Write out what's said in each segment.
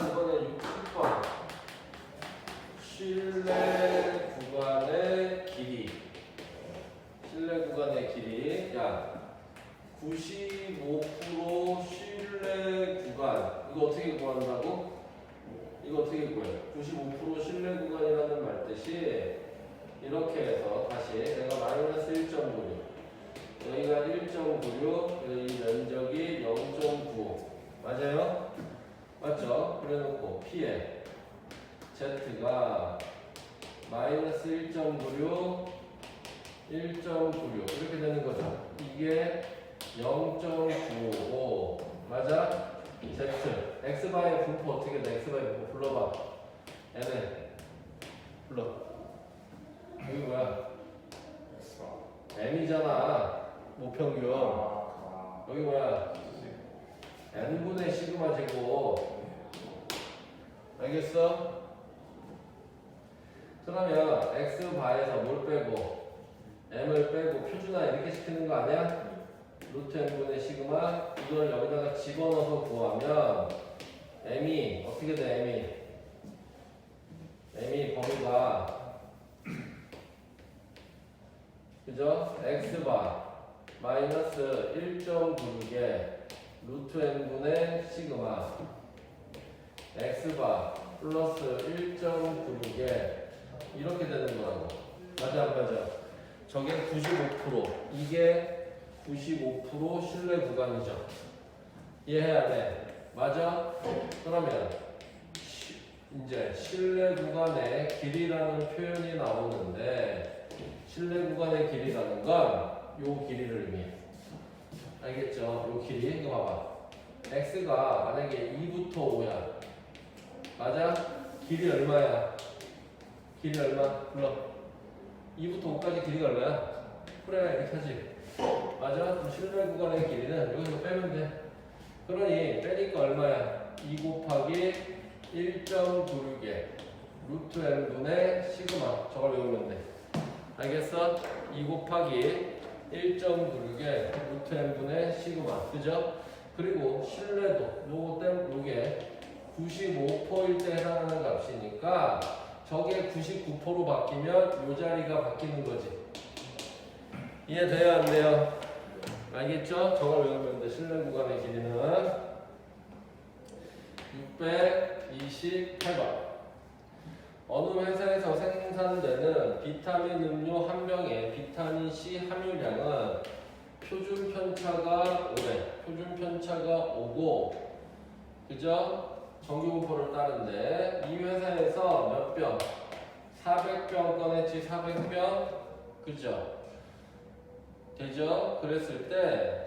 이번에 60번 실내 구간의 길이 실내 구간의 길이 야 95% 실내 구간 이거 어떻게 구한다고? 이거 어떻게 구해요? 95% 실내 구간이라는 말 뜻이 이렇게 해서 다시 내가 마이너스 1.96 여기가 1.96 여기 면적이 0.9 맞아요? 맞죠? 그래놓고 P에 Z가 마이너스 1.96 1.96 이렇게 되는 거죠. 이게 0.95 맞아? Z X바의 분포 어떻게 돼? X바의 분포 불러봐. 얘네 불러. 여기 뭐야? M이잖아. 모평균. 여기 뭐야? n분의 시그마 제곱 알겠어? 그러면 x 바에서 뭘 빼고 m을 빼고 표준화 이렇게 시키는 거 아니야? 루트 n분의 시그마 이걸 여기다가 집어넣어서 구하면 m이 어떻게 돼 m이 m이 범위가 그죠? x바 마이너스 1.96에 루트 n분의 시그마 x바 플러스 1.96에 이렇게 되는 거라고. 맞아 안 맞아? 저게 95% 이게 95% 실내 구간이죠. 이해해야 돼. 맞아? 그러면 시- 이제 실내 구간의 길이라는 표현이 나오는데 실내 구간의 길이라는 건 요 길이를 의미해. 알겠죠? 요 길이? 이거 봐봐. x가 만약에 2부터 5야 맞아? 길이 얼마야? 길이 얼마? 불러 2부터 5까지 길이가 얼마야? 그래 이렇게 하지 맞아? 그럼 실내 구간의 길이는 여기서 빼면 돼 그러니 빼니까 얼마야? 2 곱하기 1.96에 루트 n분의 시그마 저걸 외우면 돼 알겠어? 2 곱하기 1.96에 루트 n분의 시그마 그죠? 그리고 실내도 요거 땜 요게 95%일 때 해당하는 값이니까 저게 99%로 바뀌면 요 자리가 바뀌는 거지 이해돼요 안 돼요? 알겠죠? 저걸 외우면 돼 실내 구간의 길이는 628번 어느 회사에서 생산되는 비타민 음료 한 병의 비타민 C 함유량은 표준 편차가 5래. 표준 편차가 5고, 그죠? 정규 분포를 따른데 이 회사에서 몇 병? 400병 꺼냈지 400병, 그죠? 되죠? 그랬을 때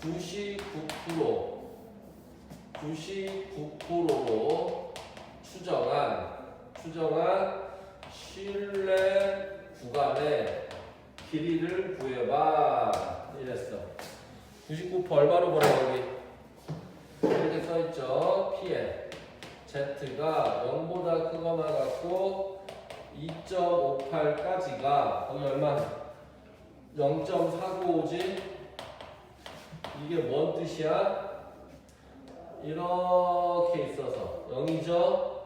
99% 99%로 추정한 추정한 실내 구간의 길이를 구해봐 이랬어 99% 얼마로 보내 여기 이렇게 써있죠. P에 Z가 0보다 크거나 같고 2.58까지가 거기 얼마? 0.495지? 이게 뭔 뜻이야? 이렇게 있어서 0이죠?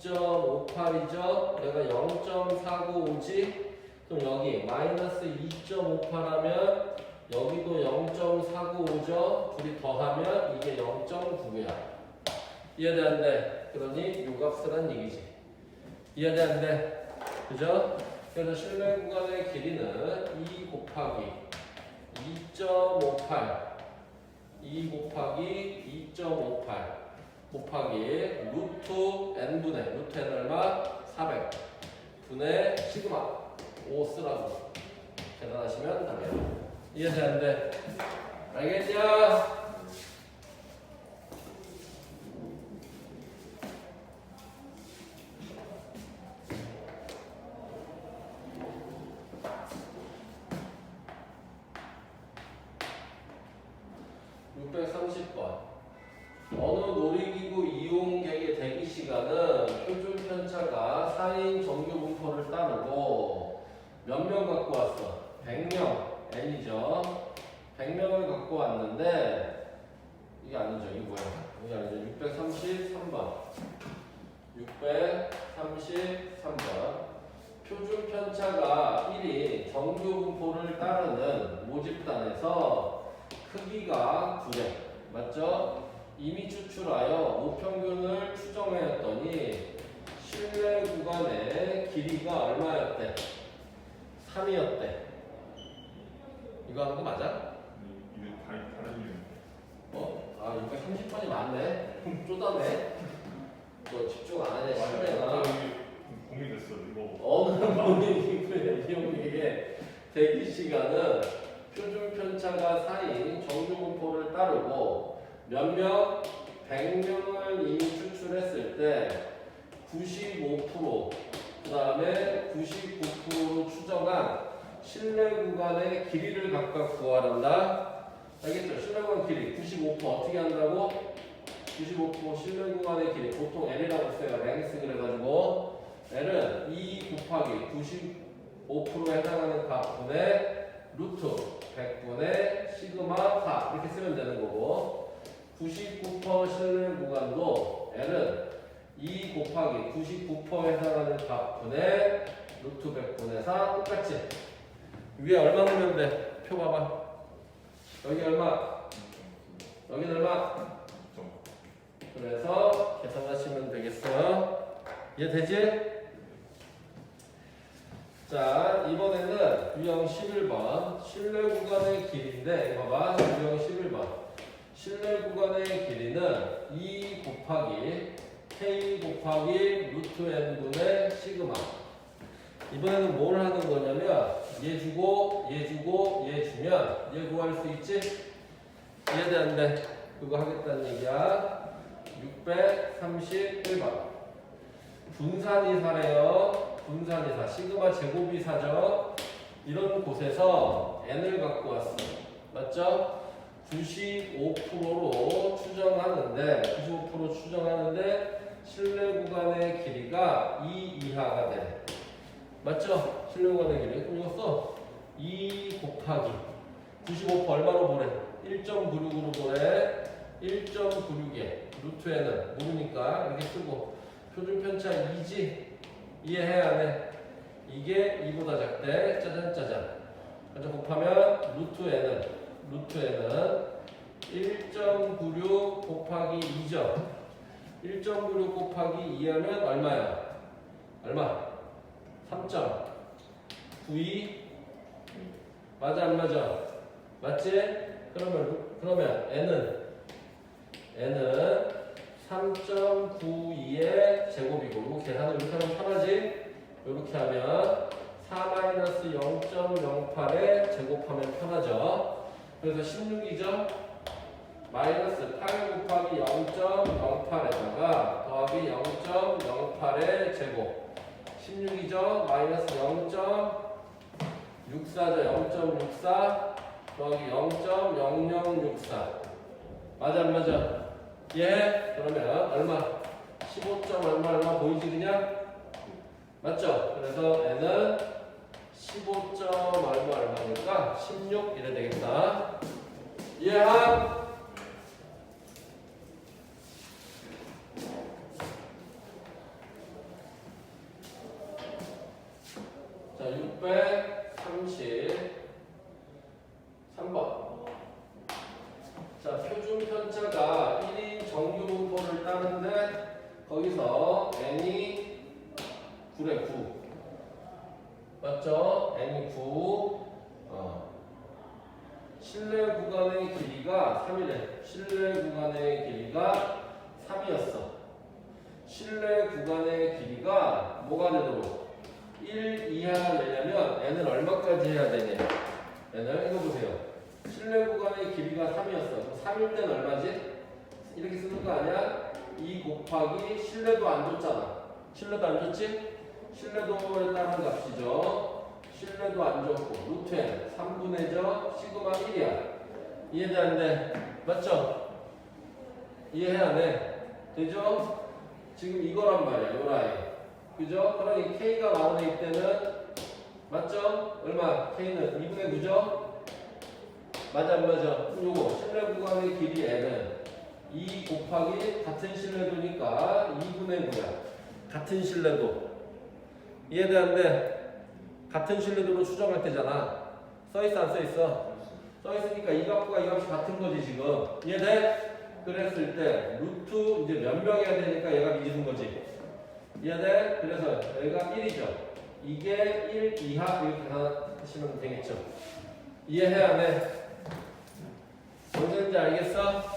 2.58이죠? 내가 0.495지? 그럼 여기 마이너스 2.58 하면 여기도 0.495죠? 둘이 더하면 이게 0.9야. 이해돼 안 돼? 그러니 요한 얘기지. 돼? 그죠? 그래서 실내 구간의 길이는 2 곱하기 2.58 2 곱하기 2.58 곱하기 루트 n분의 루트 n 얼마? 400 분의 시그마. 5 쓰라고. 계산하시면 답이에요 돼? 알겠냐? (630번) 어느 놀이기구 이용객의 대기 시간은 표준 편차가 4인 정규 분포를 따르고 몇 명 갖고 왔어? 100명 n이죠 100명을 갖고 왔는데 이게 아니죠 이거 뭐야 이게 아니죠 633번 표준 편차가 1이 정규 따르는 모집단에서 크기가 9래 맞죠? 이미 추출하여 우평균을 추정하였더니 실내 구간의 길이가 얼마였대? 3이었대 이거 하는 거 맞아? 이게 다 다른 이유. 어? 아 630번이 많네 쪼다네 너 집중 안 하냐 실내가 갑자기 고민됐어 이거. 어느 본인이 이게 대기 시간은 표준 편차가 4인 정규 분포를 따르고 몇 명? 100명을 이미 추출했을 때 95%, 그 다음에 99%로 추정한 실내 구간의 길이를 각각 구하란다. 알겠죠? 실내 구간 길이 95% 어떻게 한다고? 95% 실내 구간의 길이 보통 L이라고 써요. 랭스 그래가지고 L은 2 곱하기 95%에 해당하는 값분의 루트 100분의 시그마 4 이렇게 쓰면 되는 거고 99% 실내 구간도 L은 2 곱하기 99%에 해당하는 값분의 루트 100분의 4 똑같이 위에 얼마 넣으면 돼? 표 봐봐 여기 얼마? 여기는 얼마? 좀. 그래서 계산하시면 되겠어요. 이해되지? 자, 이번에는 유형 11번. 실내 구간의 길이인데, 이거 봐봐. 유형 11번. 실내 구간의 길이는 2 곱하기 k 곱하기 루트 n분의 시그마. 이번에는 뭘 하는 거냐면, 얘 주고, 얘 주고, 얘 주면, 얘 구할 수 있지? 이해되는데, 그거 하겠다는 얘기야. 631번. 분산이 사래요. 분산이사. 시그마 제곱이사죠. 이런 곳에서 n을 갖고 왔어. 맞죠? 95%로 추정하는데, 95% 추정하는데, 실내 구간의 길이가 2 이하가 돼. 맞죠? 실내 구간의 길이. 그럼 이거 써. 2 곱하기. 95% 얼마로 보래? 1.96으로 보래. 1.96에 루트에는 모르니까 이렇게 쓰고 표준 편차 2지 이해해야 안 해? 이게 2보다 작대 짜잔 짜잔 먼저 곱하면 루트에는 루트에는 1.96 곱하기 2죠 1.96 곱하기 2하면 얼마야? 얼마? 3.92 맞아 안 맞아? 맞지? 그러면 루- 그러면 n은 n은 3.92의 제곱이고 이거 계산을 이렇게 하면 편하지? 이렇게 하면 4-0.08에 제곱하면 편하죠 그래서 16이죠? 마이너스 8 곱하기 0.08에다가 더하기 0.08의 제곱 16이죠? 마이너스 0.64죠? 0.64 더하기 0.0064 맞아 안 맞아? 예? 그러면 얼마? 15점 얼마 얼마 보이지 그냥? 맞죠? 그래서 n은 15점 얼마 얼마니까 16 이래 되겠다 이해함? 자633번 자, 표준 편차가 1인 정규 분포를 따는데 거기서 n이 9래 9. 맞죠? N이 9. 어. 실내 구간의 길이가 3이래. 실내 구간의 길이가 3이었어. 실내 구간의 길이가 뭐가 되도록 1 이하가 되려면 n을 얼마까지 해야 되냐? n을 읽어보세요. 실내 구간의 길이가 3이었어. 3일 때는 얼마지? 이렇게 쓰는 거 아니야? 2 곱하기 실내도 안 줬잖아. 실내도 안 줬지? 실내도에 따른 값이죠. 실내도 안 줬고 루트 n 3분의 저 시그마 1이야. 이해돼 안 돼? 맞죠? 이해해 안 해? 되죠? 지금 이거란 말이야. 요 라인. 그죠? 그러니 k가 마흔에 있때는 맞죠? 얼마? k는 2분의 9죠? 맞아 안 맞아? 요거 실내 구간의 길이 n은 2 곱하기 같은 실내도니까 2분의 9야 같은 신뢰도 이해되는데 같은 신뢰도로 추정할 때잖아 써있어 안 써있어? 써있으니까 이 값과 이 값이 같은 거지 지금 이해돼? 그랬을 때 루트 이제 몇 명이야 되니까 얘가 미지는 거지 이해돼? 그래서 여기가 1이죠 이게 1 이하 이렇게 계산하시면 되겠죠 이해해야 안 해? 뭔지 알겠어?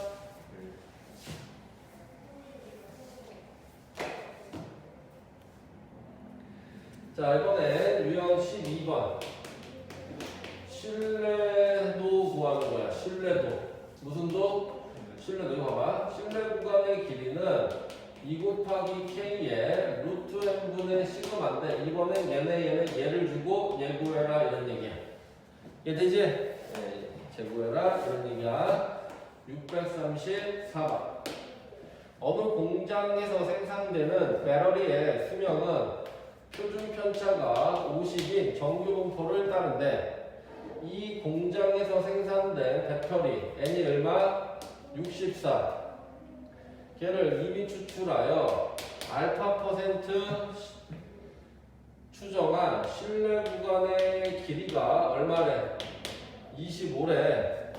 자 이번에 유형 12번. 신뢰도 구하는 거야 신뢰도. 무슨 도? 신뢰도. 이거 봐봐. 신뢰 구간의 길이는 2 곱하기 k의 루트 n분의 시그마인데 이번엔 얘네 얘네 얘를 주고 얘 구해라 이런 얘기야. 이해되지? 네, 쟤 구해라 이런 얘기야. 634번. 어느 공장에서 생산되는 배터리의 수명은 표준 편차가 50인 정규 분포를 따른데 이 공장에서 생산된 배터리 N이 얼마? 64 걔를 이미 추출하여 알파 퍼센트 추정한 실내 구간의 길이가 얼마래? 25래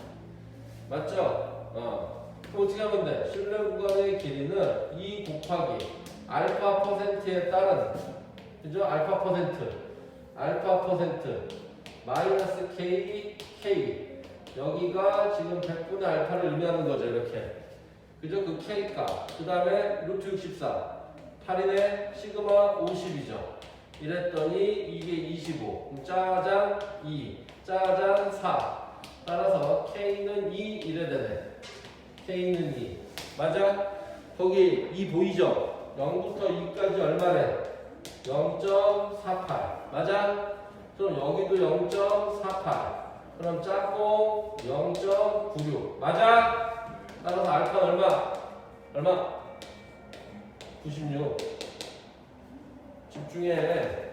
맞죠? 어. 어떻게 하면 돼? 실내 구간의 길이는 2 곱하기 알파 퍼센트에 따른 그죠? 알파 퍼센트. 알파 퍼센트. 마이너스 K, K. 여기가 지금 100분의 알파를 의미하는 거죠, 이렇게. 그죠? 그 K 값. 그 다음에 루트 64. 8인의 시그마 50이죠. 이랬더니 이게 25. 그럼 짜잔 2. 짜잔 4. 따라서 K는 2 이래 되네. K는 2. 맞아? 거기 2 보이죠? 0부터 2까지 얼마래? 0.48 맞아? 그럼 여기도 0.48 그럼 짝꿍 0.96 맞아? 따라서 알파 얼마? 얼마? 96 집중해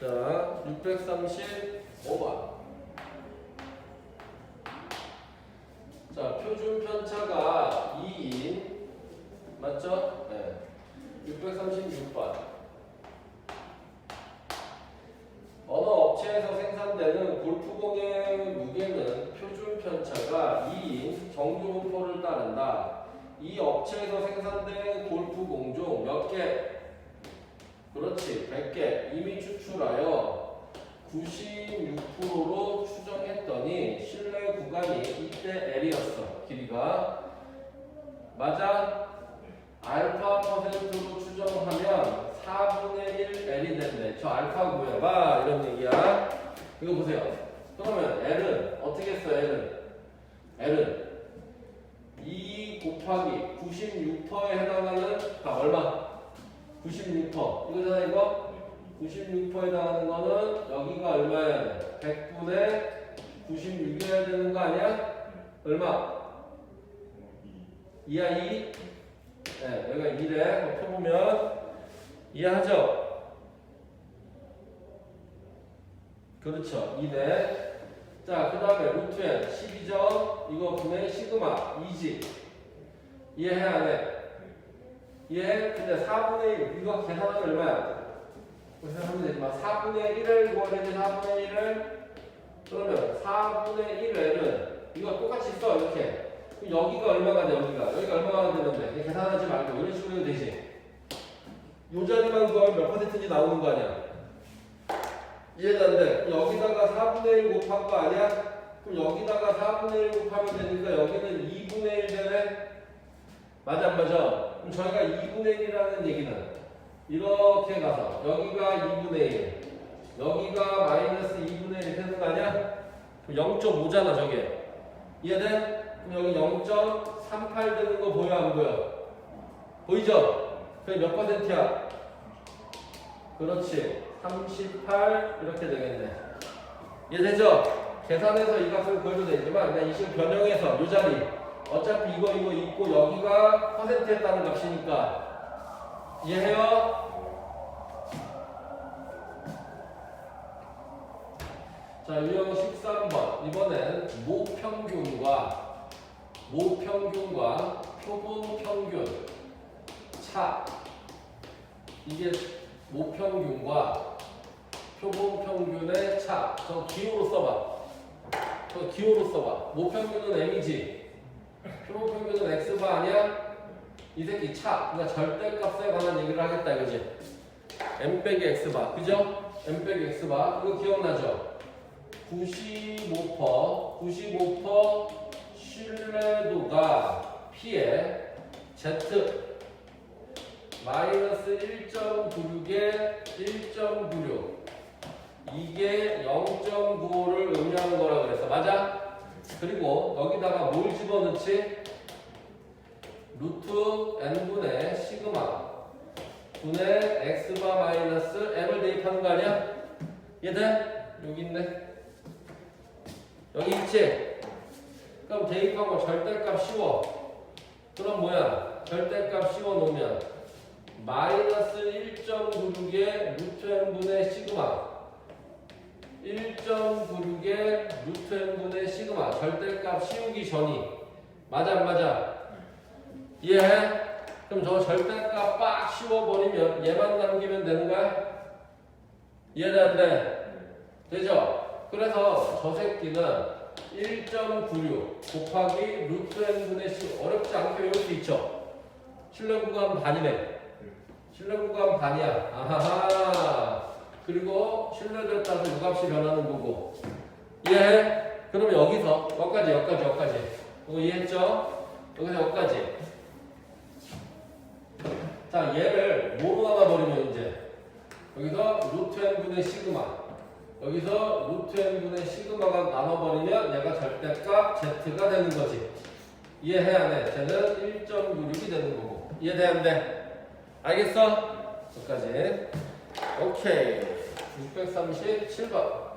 자 635번 자, 표준 편차가 2인 맞죠? 네. 636번. 어느 업체에서 생산되는 골프공의 무게는 표준 편차가 2인 정규 분포를 따른다. 이 업체에서 생산된 100개 100개 이미 추출하여 96%로 추정했더니 실내 구간이 이때 L이었어. 길이가 맞아? 알파 퍼센트로 추정하면 4분의 1 L이 된대. 저 알파 구해봐 이런 얘기야. 이거 보세요. 그러면 L은 어떻게 했어? L은 L은 2 곱하기 96%에 해당하는 아, 얼마? 96% 이거잖아 이거 96%에 해당하는 거는 여기가 얼마야 돼? 100분의 96이어야 되는 거 아니야? 얼마? 2야 2? 네, 여기가 2래. 펴보면 이해하죠? 그렇죠. 2네. 자, 그 다음에 루트에 12점 이거 분의 시그마 2지. 이해해 안 해? 이해? 근데 4분의 1 이거 계산하면 얼마야? 계산하면 되지만 4분의 1을 구하야 되 4분의 1을 그러면 4분의 1을 이거 똑같이 써 이렇게 그럼 여기가 얼마가 돼 여기가 여기가 얼마가 되는데 계산하지 말고 이런 식으로 해도 되지 요 자리만 구하면 몇 퍼센트인지 나오는 거 아니야 이해되는데 여기다가 4분의 1 곱한 거 아니야? 그럼 여기다가 4분의 1 곱하면 되니까 여기는 2분의 1 되네 맞아 안 맞아? 그럼 저희가 2분의 1이라는 얘기는 이렇게 가서 여기가 2분의 1 여기가 마이너스 2분의 1 되는 거 아니야? 그럼 0.5잖아 저게 이해돼? 그럼 여기 0.38 되는 거 보여 안 보여? 보이죠? 그게 몇 퍼센트야? 그렇지 38 이렇게 되겠네 이해되죠? 계산해서 이 값을 구해도 되지만 그냥 이식 변형해서 이 자리 어차피 이거 이거 있고 여기가 퍼센트에 따른 값이니까. 이해해요? 자 유형 13번. 이번엔 모평균과 모평균과 표본평균 차. 이게 모평균과 표본평균의 차저 기호로 써봐. 저 기호로 써봐. 모평균은 m이지? 표본평균은 x바 아니야? 이 새끼 차. 그러니까 절대값에 관한 얘기를 하겠다 이거지. m 빼기 x바. 그죠? m 빼기 x바. 이거 기억나죠? 95% 95% 신뢰도가 P에 Z 마이너스 1.96에 1.96 이게 0.95를 의미하는 거라 그랬어 맞아? 그리고 여기다가 뭘 집어넣지? 루트 n분의 시그마 분의 x바 마이너스 m을 대입하는 거 아니야? 얘들 여기 있네 여기 있지? 그럼 대입하고 절대값 씌워 그럼 뭐야? 절대값 씌워 놓으면 마이너스 1.96의 루트 n분의 시그마 1.96의 루트 n분의 시그마 절대값 씌우기 전이 맞아 안 맞아? 이해해? 그럼 저 절대값 빡 씌워버리면 얘만 남기면 되는 거야? 이해돼 안 돼? 되죠? 그래서 저 새끼는 1.96 곱하기 루트 n분의 10 어렵지 않게 외울 수 있죠? 신뢰 구간 반이네 신뢰 구간 반이야 아하하 그리고 신뢰도에 따라서 유값이 변하는 거고 이해해? 그럼 여기서 여기까지 여기까지 여기까지 이거 이해했죠? 여기서 여기까지 자 얘를 뭐로 나눠버리면 이제 여기서 루트 n분의 시그마 여기서 루트 n분의 시그마가 나눠버리면 얘가 절대값 z가 되는 거지 이해해야 안 해? 쟤는 1.96이 되는 거고 이해돼 안 돼? 알겠어? 여기까지 오케이 637번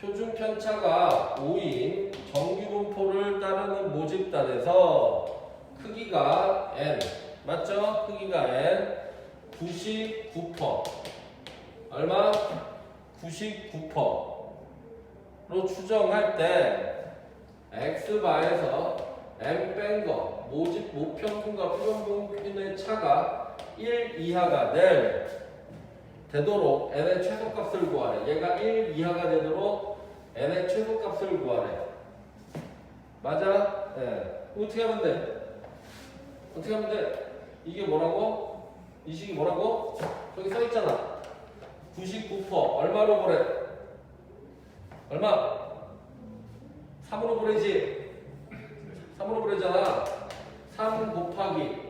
표준 편차가 5인 정규 분포를 따르는 모집단에서 크기가 n 맞죠? 크기가 n 99% 얼마? 99%로 추정할 때 x바에서 m 뺀 거 모집 모평균과 표현평균의 차가 1 이하가 될 되도록 n의 최소값을 구하래. 얘가 1 이하가 되도록 n의 최소값을 구하래. 맞아? 네. 어떻게 하면 돼? 어떻게 하면 돼? 이게 뭐라고? 이 식이 뭐라고? 저기 써 있잖아. 99% 얼마로 보래? 얼마? 3으로 보내지. 3으로 보내잖아. 3 곱하기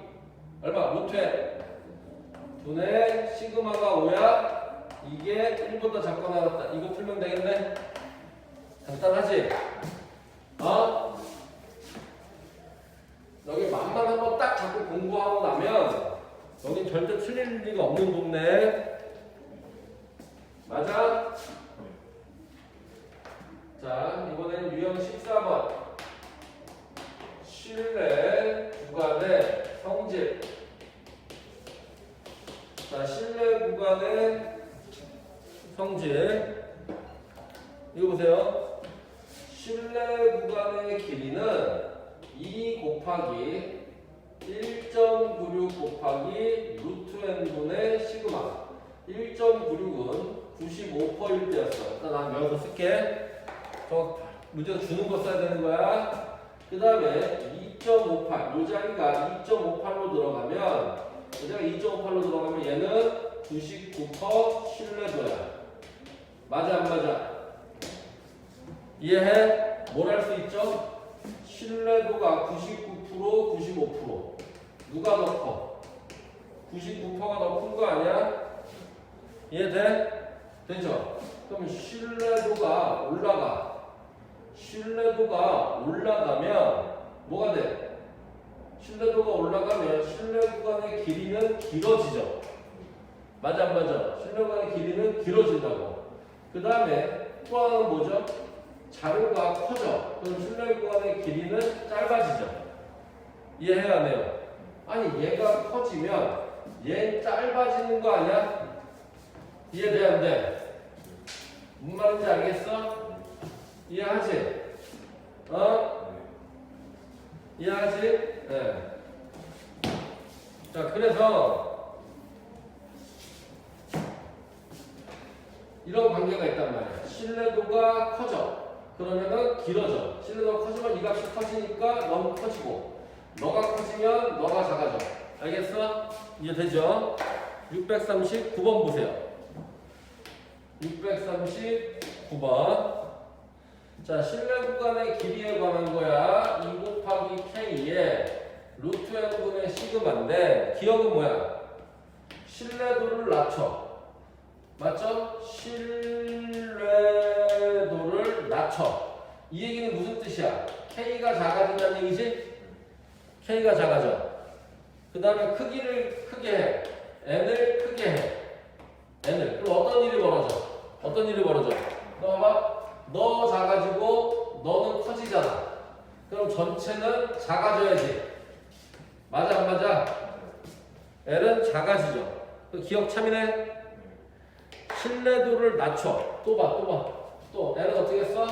얼마? 루트에 분의 시그마가 5야. 이게 1보다 작거 나왔다. 이거 풀면 되겠네. 간단하지? 어? 여기 만만 한번 딱 잡고 공부하고 나면 여긴 절대 틀릴 리가 없는 동네. 맞아? 자, 이번엔 유형 14번. 실내 구간의 성질. 자, 실내 구간의 성질. 이거 보세요. 실내 구간의 길이는 2 곱하기 1.96 곱하기 루트 n분의 시그마. 1.96은 95%일 때였어. 일단 난 외워서 쓸게. 저 문제가 주는 거 써야 되는 거야. 그 다음에 2.58. 요 자리가 2.58로 들어가면, 요 자리가 2.58로 들어가면 얘는 99% 신뢰도야. 맞아, 안 맞아? 이해해? 뭘 할 수 있죠? 신뢰도가 99%, 95%. 누가 더 커? 99%가 더 큰 거 아니야? 이해돼? 되죠? 그럼 신뢰도가 올라가. 신뢰도가 올라가면 뭐가 돼? 신뢰도가 올라가면 신뢰 구간의 길이는 길어지죠. 맞아 안 맞아? 신뢰 구간의 길이는 길어진다고. 그 다음에 또 하나는 뭐죠? 자료가 커져. 그럼 신뢰 구간의 길이는 짧아지죠. 이해해야 안 해요? 아니 얘가 커지면 얘 짧아지는 거 아니야? 이해돼 안 돼? 무슨 말인지 알겠어? 이해하지? 어? 이해하지? 네. 자, 그래서 이런 관계가 있단 말이야. 신뢰도가 커져. 그러면은 길어져. 신뢰도가 커지면 이 값이 커지니까 너무 커지고, 너가 커지면 너가 작아져. 알겠어? 이해 되죠? 639번 보세요. 639번. 자, 신뢰 구간의 길이에 관한 거야. 2 곱하기 K에 루트 n분의 시그마인데 기억은 뭐야? 신뢰도를 낮춰. 맞죠? 신뢰도를 낮춰. 이 얘기는 무슨 뜻이야? K가 작아진다는 얘기지? K가 작아져. 그 다음에 크기를 크게 해. n을 크게 해. n을. 그럼 어떤 일이 벌어져? 어떤 일이 벌어져? 너 봐봐. 너 작아지고 너는 커지잖아. 그럼 전체는 작아져야지. 맞아 안 맞아? L은 작아지죠. 그 기억 참이네. 신뢰도를 낮춰. 또 봐, 또 봐. 또 L은 어떻게 써?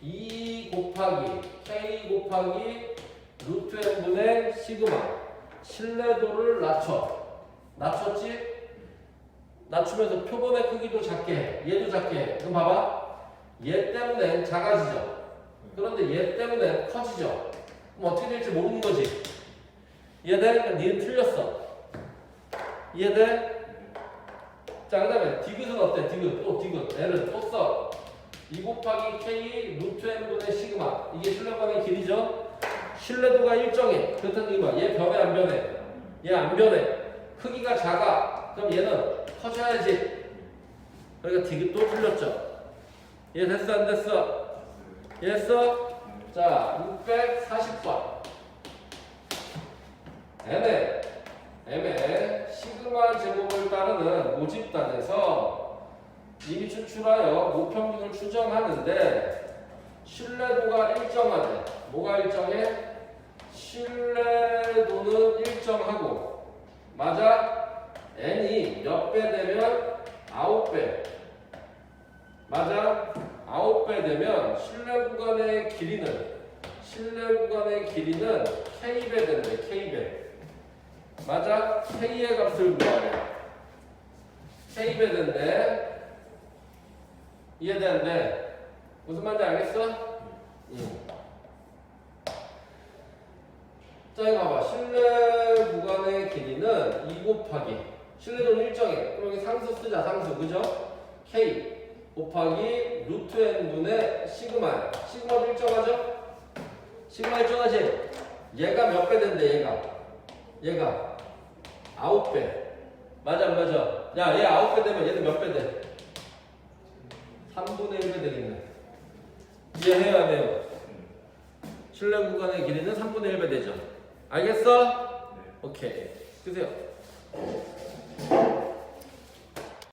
2 곱하기 K 곱하기 루트 n분의 시그마. 신뢰도를 낮춰. 낮췄지? 낮추면서 표본의 크기도 작게 해. 얘도 작게 해. 그럼 봐봐. 얘 때문에 작아지죠. 그런데 얘 때문에 커지죠. 그럼 어떻게 될지 모르는 거지. 이해돼? 그러니까 니는 틀렸어. 이해돼? 자, 그 다음에 디귿은 어때? 디귿. 또 디귿. L은 또 써. 2 곱하기 K 루트 n분의 시그마. 이게 신뢰관의 길이죠. 신뢰도가 일정해. 그렇다는 뭐야? 얘 변해 안 변해? 얘 안 변해. 크기가 작아. 그럼 얘는 커져야지. 그러니까 디귿 또 틀렸죠. 얘 됐어 안 됐어? 이해했어? 자, 640번. N에 M의 시그마 제곱을 따르는 모집단에서 이미 추출하여 모평균을 추정하는데 신뢰도가 일정하대. 뭐가 일정해? 신뢰도는 일정하고 맞아? n이 몇 배 되면 9배 맞아? 9배 되면 신뢰 구간의 길이는 신뢰 구간의 길이는 k배 된대 k배 맞아? k의 값을 구하래 k배 된대 이해되는데 무슨 말인지 알겠어? 응. 자 이거 봐봐 신뢰 구간의 길이는 2 곱하기 신뢰도는 일정해 그럼 여기 상수 쓰자 상수 그죠? k 곱하기 루트 n분의 시그마 시그마도 일정하죠? 시그마 일정하지? 얘가 몇 배 된대 얘가 얘가 9배 맞아 안 맞아? 야얘 9배 되면 얘는 몇 배 돼? 3분의 1배 되겠네 이해해야 돼요 신뢰 구간의 길이는 3분의 1배 되죠 알겠어? 오케이 끄세요